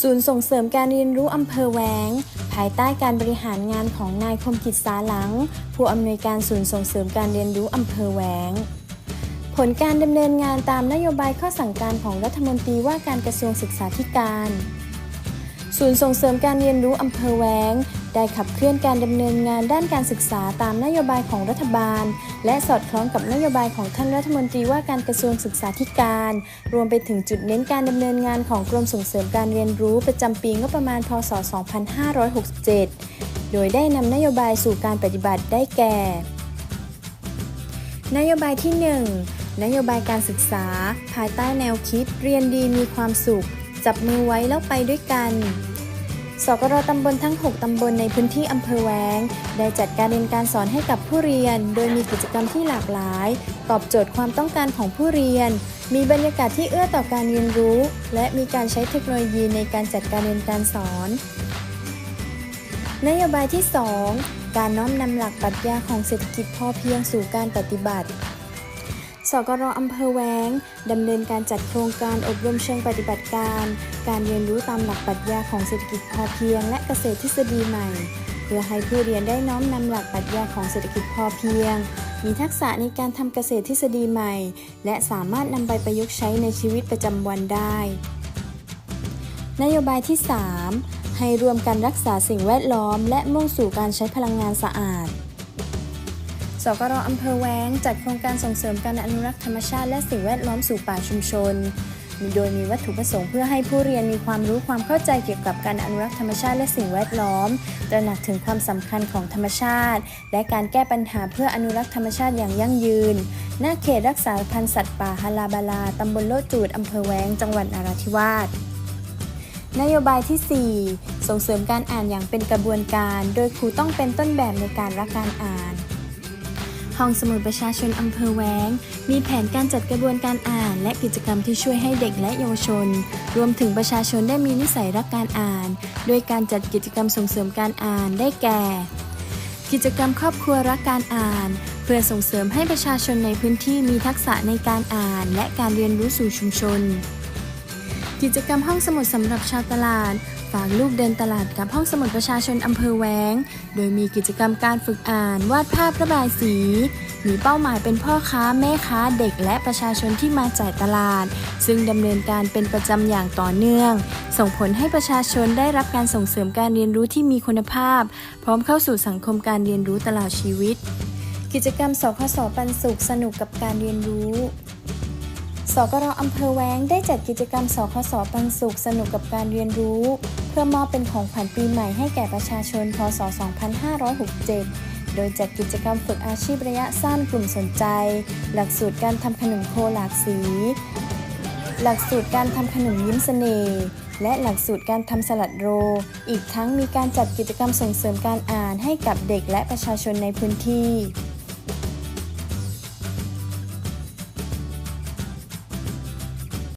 ศูนย์ส่งเสริมการเรียนรู้อำเภอแหวง ภายใต้การบริหารงานของนายคมกิจสาหลัง ผู้อำนวยการศูนย์ส่งเสริมการเรียนรู้อำเภอแหวง ผลการดำเนินงานตามนโยบายข้อสั่งการของรัฐมนตรีว่าการกระทรวงศึกษาธิการ ศูนย์ส่งเสริมการเรียนรู้อำเภอแหวง ได้ขับเคลื่อนการดำเนินงานด้านการศึกษาตามนโยบายของรัฐบาล และสอดคล้องกับนโยบายของท่านรัฐมนตรีว่าการกระทรวงศึกษาธิการ รวมไปถึงจุดเน้นการดำเนินงานของกรมส่งเสริมการเรียนรู้ประจำปีงบประมาณ พศ 2567 โดยได้นำนโยบายสู่การปฏิบัติได้แก่ นโยบายที่ 1 นโยบายการศึกษา ภายใต้แนวคิด เรียนดีมีความสุข จับมือไว้แล้วไปด้วยกัน สกรตำบลทั้ง 6 ตำบลในพื้นที่อำเภอแวง ได้จัดการเรียนการสอนให้กับผู้เรียน โดยมีกิจกรรมที่หลากหลาย ตอบโจทย์ความต้องการของผู้เรียน มีบรรยากาศที่เอื้อต่อการเรียนรู้ และมีการใช้เทคโนโลยีในการจัดการเรียนการสอน นโยบายที่ 2 การน้อมนำหลักปรัชญาของเศรษฐกิจพอเพียงสู่การปฏิบัติ สกรอำเภอแวงดำเนินการจัดโครงการอบรมเชิงปฏิบัติการ การเรียนรู้ตามหลักปรัชญาของเศรษฐกิจพอเพียง และเกษตรทฤษฎีใหม่ เพื่อให้ผู้เรียนได้น้อมนำหลักปรัชญาของเศรษฐกิจพอเพียง มีทักษะในการทำเกษตรทฤษฎีใหม่ และสามารถนำไปประยุกต์ใช้ในชีวิตประจำวันได้ นโยบายที่ 3 ให้รวมกันรักษาสิ่งแวดล้อม และมุ่งสู่การใช้พลังงานสะอาด สกรอำเภอแวงจัดโครงการส่งเสริมการอนุรักษ์ธรรมชาติและสิ่งแวดล้อมสู่ป่าชุมชน โดยมีวัตถุประสงค์เพื่อให้ผู้เรียนมีความรู้ความเข้าใจเกี่ยวกับการอนุรักษ์ธรรมชาติและสิ่งแวดล้อม ตระหนักถึงความสำคัญของธรรมชาติ และการแก้ปัญหาเพื่ออนุรักษ์ธรรมชาติอย่างยั่งยืนณเขตรักษาพันธุ์สัตว์ป่าฮาลาบาลาตำบลโลจูดอำเภอแวง จังหวัดนราธิวาสนโยบายที่ 4 ส่งเสริมการอ่านอย่างเป็นกระบวนการ โดยครูต้องเป็นต้นแบบในการรักการอ่าน ห้องสมุดประชาชนอำเภอแวง มีแผนการจัดกระบวนการอ่าน และกิจกรรมที่ช่วยให้เด็กและเยาวชน รวมถึงประชาชนได้มีนิสัยรักการอ่าน โดยการจัดกิจกรรมส่งเสริมการอ่านได้แก่ กิจกรรมครอบครัวรักการอ่าน เพื่อส่งเสริมให้ประชาชนในพื้นที่มีทักษะในการอ่าน และการเรียนรู้สู่ชุมชน กิจกรรมห้องสมุดสำหรับชาวตลาด ฝากลูกเดินตลาดกับห้องสมุดประชาชนอำเภอแวง โดยมีกิจกรรมการฝึกอ่าน วาดภาพระบายสี มีเป้าหมายเป็นพ่อค้าแม่ค้าเด็กและประชาชนที่มาจ่ายตลาด ซึ่งดำเนินการเป็นประจำอย่างต่อเนื่อง ส่งผลให้ประชาชนได้รับการส่งเสริมการเรียนรู้ที่มีคุณภาพ พร้อมเข้าสู่สังคมการเรียนรู้ตลอดชีวิต กิจกรรมสคสปันสุขสนุกกับการเรียนรู้ สกรอำเภอแว้งได้จัดกิจกรรมสคสปันสุขสนุกกับการเรียนรู้ เพื่อมอบเป็นของขวัญปีใหม่ให้แก่ประชาชน พศ 2567 โดยจัดกิจกรรมฝึกอาชีพระยะสั้นกลุ่มสนใจ หลักสูตรการทำขนมโคหลากสี หลักสูตรการทำขนมยิ้มเสน่ห์และหลักสูตรการทำสลัดโร อีกทั้งมีการจัดกิจกรรมส่งเสริมการอ่านให้กับเด็กและประชาชนในพื้นที่